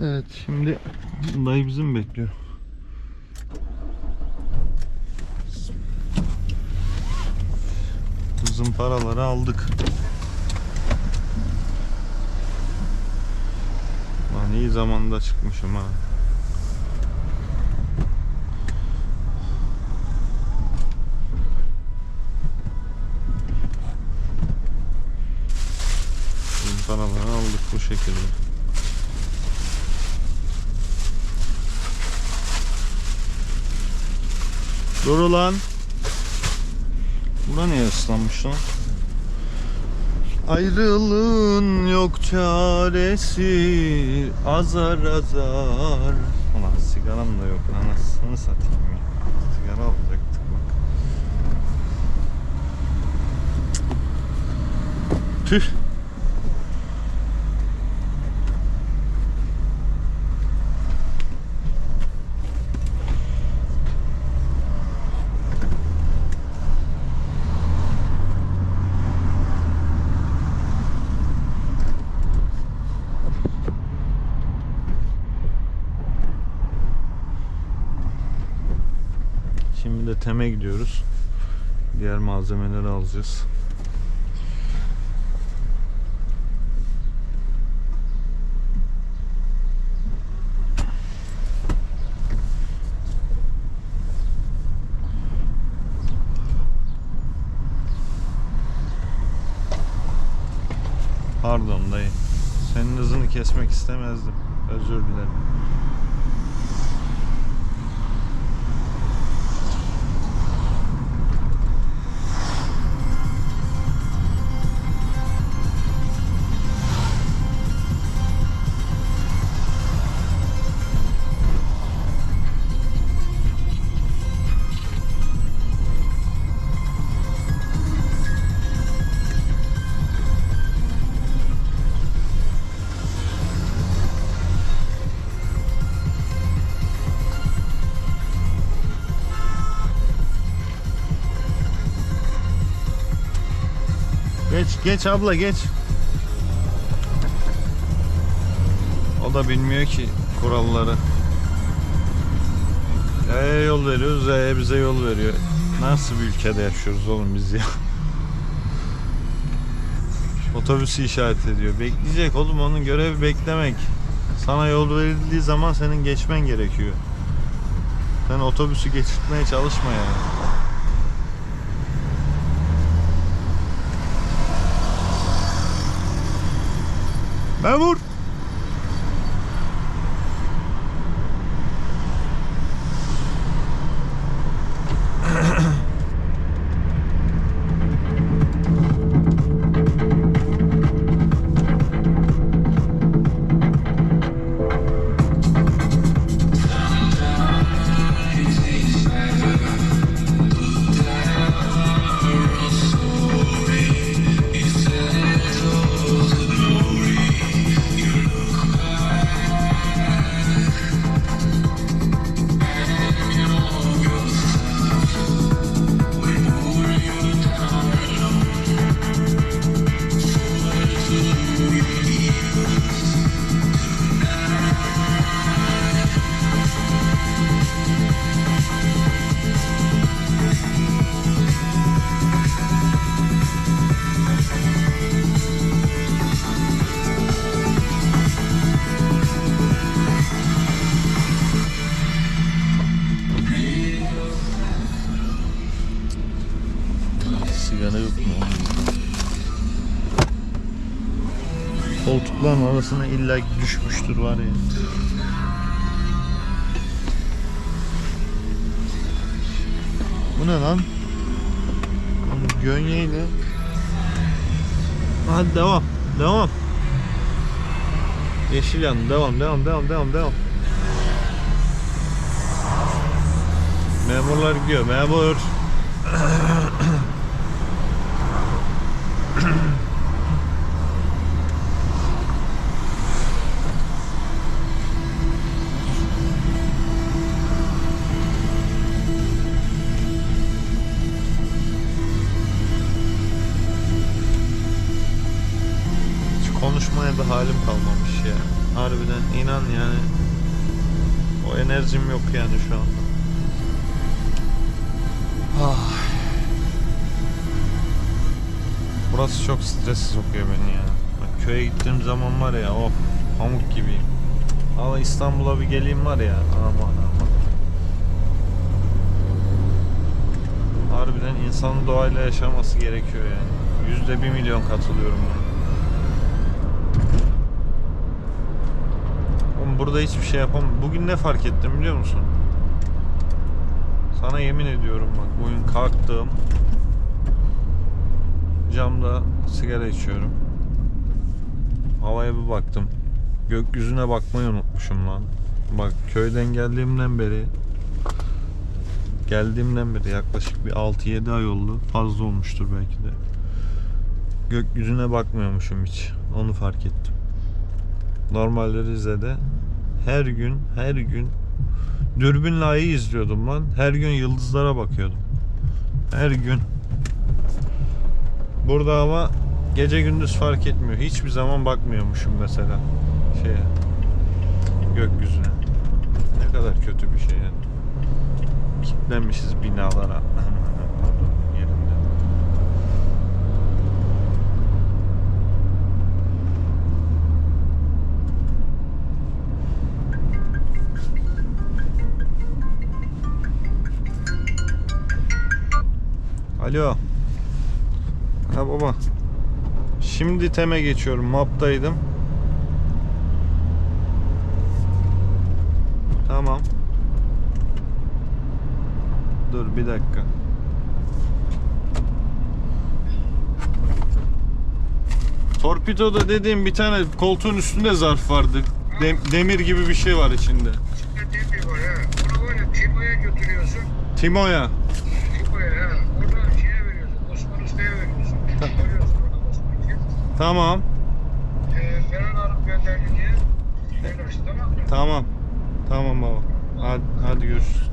Evet şimdi dayı bizi mi bekliyor? Bizim paraları aldık. Lan iyi zamanda çıkmışım ha. Bizim paraları aldık bu şekilde. Dur ulan. Bura niye ıslanmış lan? Ayrılığın yok çaresi azar azar. Ulan sigaram da yok anasını satayım ya. Sigara alacaktık bak. Tüh. Şimdi de Tem'e gidiyoruz. Diğer malzemeleri alacağız. Pardon dayı. Senin hızını kesmek istemezdim. Özür dilerim. Geç geç abla geç. O da bilmiyor ki kuralları. E'ye yol veriyoruz, E bize yol veriyor. Nasıl bir ülkede yaşıyoruz oğlum biz ya? Otobüsü işaret ediyor. Bekleyecek oğlum onun görevi beklemek. Sana yol verildiği zaman senin geçmen gerekiyor. Sen otobüsü geçirtmeye çalışma yani. Memur. Sigara yok mu? Koltukların arasına illa düşmüştür var ya. Bu ne lan? Gönyeyle. Hadi devam. Devam. Yeşil yandı. Devam, devam, devam, devam, devam. Memurlar gidiyor. Memur. Konuşmaya da halim kalmamış ya. harbiden inan yani o enerjim yok yani şu anda. Ah. Burası çok stres sokuyor beni ya. Bak köye gittiğim zaman var ya of pamuk gibiyim. Ama İstanbul'a bir geleyim var ya aman aman. Harbiden insanın doğayla yaşaması gerekiyor yani. Yüzde bir milyon katılıyorum ben. Oğlum burada hiçbir şey yapamam. Bugün ne fark ettim biliyor musun? Sana yemin ediyorum bak bugün kalktım. Camda sigara içiyorum. Havaya bir baktım. Gökyüzüne bakmayı unutmuşum lan. Bak köyden geldiğimden beri geldiğimden beri yaklaşık bir 6-7 ay oldu. Fazla olmuştur belki de. Gökyüzüne bakmıyormuşum hiç. Onu fark ettim. Normalde Rize'de her gün her gün dürbünle ayı izliyordum lan. Her gün yıldızlara bakıyordum. Her gün. Burada ama gece gündüz fark etmiyor. Hiçbir zaman bakmıyormuşum mesela şeye gökyüzüne. Ne kadar kötü bir şey yani. Kilitlenmişiz binalara. Alo. Baba. Şimdi teme geçiyorum. Map'taydım. Tamam. Dur bir dakika. Torpidoda dediğim bir tane koltuğun üstünde zarf vardı. Dem- demir gibi bir şey var içinde. Dediğim gibi var ha. Bunu böyle Timo'ya götürüyorsun. Timo'ya Tamam. Ee, Ferhan Hanım gönderdi diye. Açtı tamam mı? Tamam. Tamam baba. Hadi, hadi görüşürüz.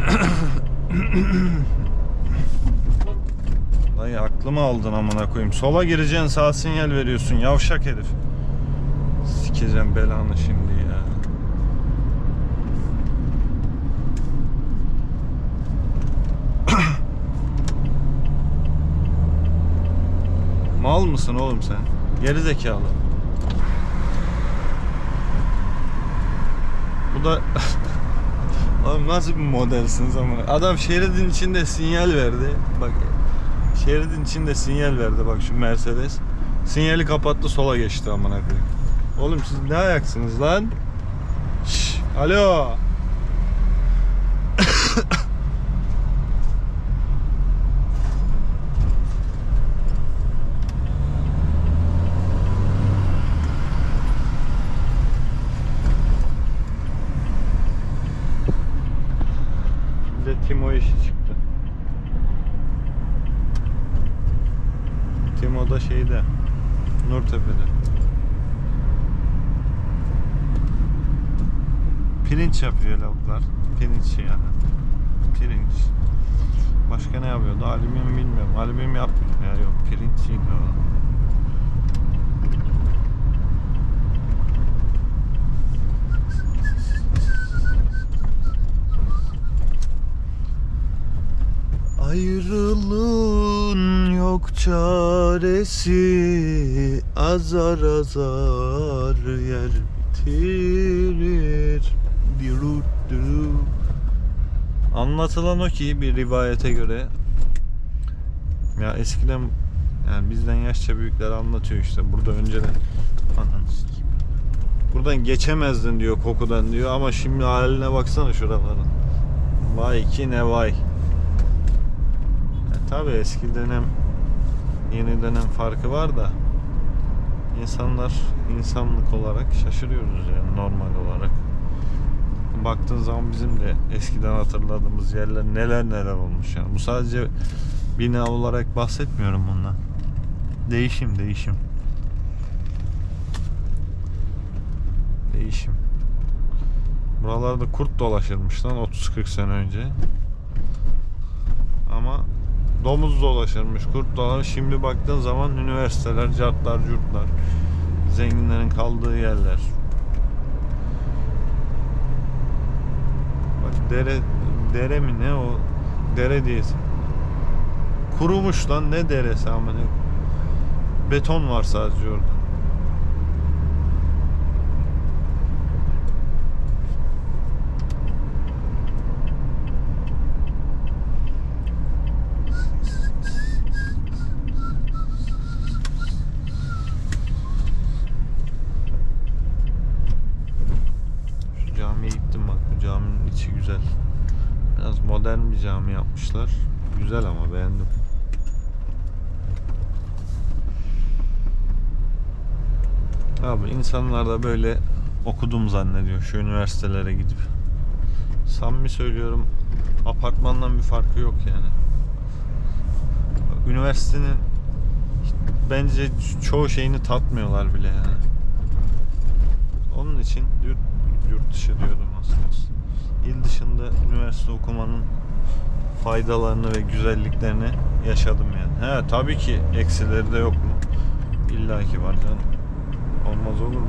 Dayı aklımı aldın amına koyayım. Sola gireceksin sağ sinyal veriyorsun yavşak herif. Sikeceğim belanı şimdi ya. Mal mısın oğlum sen? Geri zekalı. Bu da Oğlum nasıl bir modelsiniz ama adam şeridin içinde sinyal verdi. Bak şeridin içinde sinyal verdi bak şu Mercedes. Sinyali kapattı sola geçti amına koyayım. Oğlum siz ne ayaksınız lan? Şş, alo. Pirinç yapıyor lavuklar. Pirinç yani. Pirinç. Başka ne yapıyordu? Alüminyum bilmiyorum. Alüminyum yapmıyor. Ya yok pirinççiydi o. Ayrılığın yok çaresi Azar azar yer bitirir. Anlatılan o ki bir rivayete göre Ya eskiden yani bizden yaşça büyükler anlatıyor işte burada önceden sikeyim. Buradan geçemezdin diyor kokudan diyor ama şimdi haline baksana şuraların Vay ki ne vay Tabi eski dönem yeni dönem farkı var da insanlar insanlık olarak şaşırıyoruz yani normal olarak. Baktığın zaman bizim de eskiden hatırladığımız yerler neler neler olmuş yani. Bu sadece bina olarak bahsetmiyorum bundan. Değişim değişim. Değişim. Buralarda kurt dolaşırmış lan 30-40 sene önce. Ama domuz dolaşırmış, kurt dolaşır. Şimdi baktığın zaman üniversiteler, cartlar, curtlar, zenginlerin kaldığı yerler. Dere, dere mi ne o? Dere diyesin. Kurumuş lan ne deresi amına. Beton var sadece orada. Şu camiye gittim bak bu caminin içi güzel. Biraz modern bir cami yapmışlar. Güzel ama beğendim. Abi insanlar da böyle okudum zannediyor şu üniversitelere gidip. Samimi söylüyorum apartmandan bir farkı yok yani. Üniversitenin bence çoğu şeyini tatmıyorlar bile yani. Onun için yurt, yurt dışı diyordum aslında. İl dışında üniversite okumanın faydalarını ve güzelliklerini yaşadım yani. He tabii ki eksileri de yok mu? İlla ki var canım. Olmaz olur mu?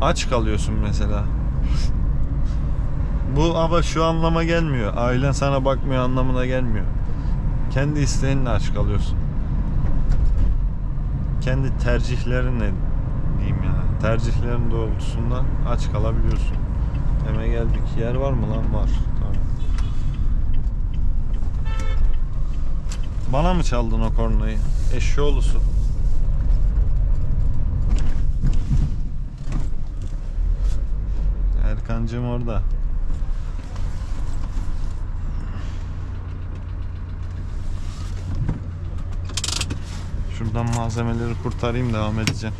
Aç kalıyorsun mesela. Bu ama şu anlama gelmiyor. Ailen sana bakmıyor anlamına gelmiyor. Kendi isteğinle aç kalıyorsun. Kendi tercihlerinle diyeyim ya. Tercihlerin doğrultusunda aç kalabiliyorsun. Eme geldik. Yer var mı lan? Var. Tamam. Bana mı çaldın o kornayı? Eşşoğlusu. Erkancığım orada. Şuradan malzemeleri kurtarayım devam edeceğim.